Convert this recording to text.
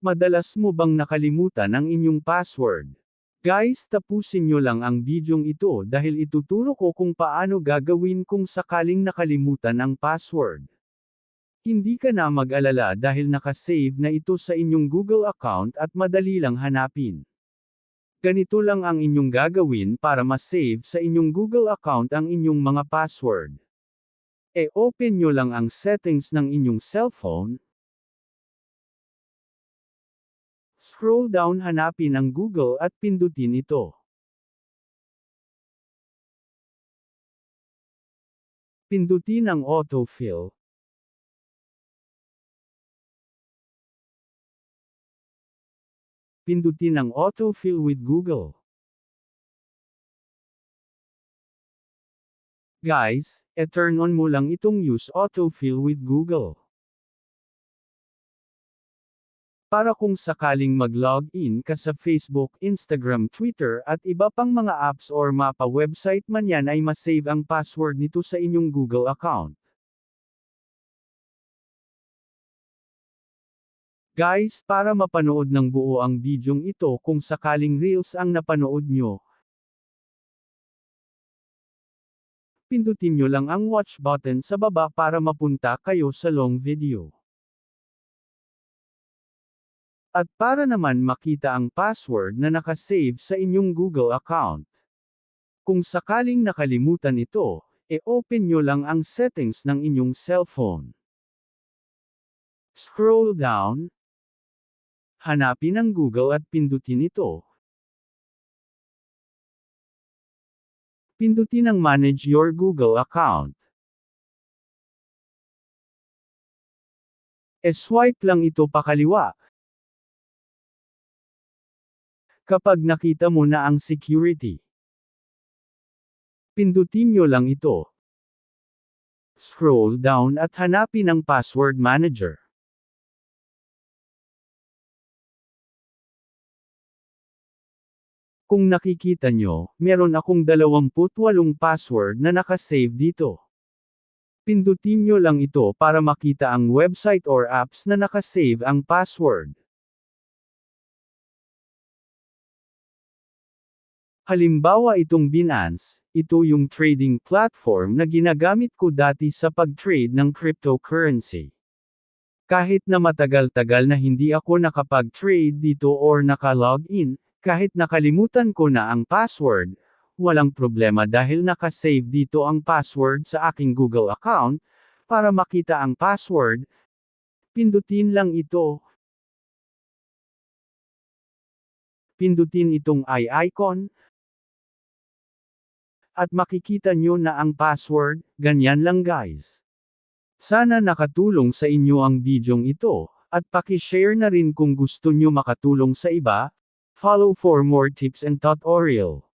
Madalas mo bang nakalimutan ang inyong password? Guys tapusin nyo lang ang bidyong ito dahil ituturo ko kung paano gagawin kung sakaling nakalimutan ang password. Hindi ka na mag-alala dahil nakasave na ito sa inyong Google account at madali lang hanapin. Ganito lang ang inyong gagawin para ma-save sa inyong Google account ang inyong mga password. E-open nyo lang ang settings ng inyong cellphone, Scroll down hanapin ang Google at pindutin ito. Pindutin ang autofill. Pindutin ang autofill with Google. Guys, e-turn on mo lang itong use autofill with Google. Para kung sakaling mag-login ka sa Facebook, Instagram, Twitter at iba pang mga apps or mapa website man yan ay masave ang password nito sa inyong Google account. Guys, para mapanood ng buo ang bidyong ito kung sakaling Reels ang napanood nyo, pindutin nyo lang ang watch button sa baba para mapunta kayo sa long video. At para naman makita ang password na nakasave sa inyong Google account. Kung sakaling nakalimutan ito, e-open nyo lang ang settings ng inyong cellphone. Scroll down. Hanapin ang Google at pindutin ito. Pindutin ang Manage your Google account. E-swipe lang ito pakaliwa. Kapag nakita mo na ang security, pindutin nyo lang ito. Scroll down at hanapin ang password manager. Kung nakikita nyo, meron akong 28 password na nakasave dito. Pindutin nyo lang ito para makita ang website or apps na nakasave ang password. Halimbawa itong Binance, ito yung trading platform na ginagamit ko dati sa pag-trade ng cryptocurrency. Kahit na matagal-tagal na hindi ako nakapag-trade dito or naka-login, kahit nakalimutan ko na ang password, walang problema dahil nakasave dito ang password sa aking Google account, para makita ang password, pindutin lang ito. Pindutin itong i icon, at makikita nyo na ang password, ganyan lang guys. Sana nakatulong sa inyo ang bidyong ito, at pakishare na rin kung gusto nyo makatulong sa iba, follow for more tips and tutorial.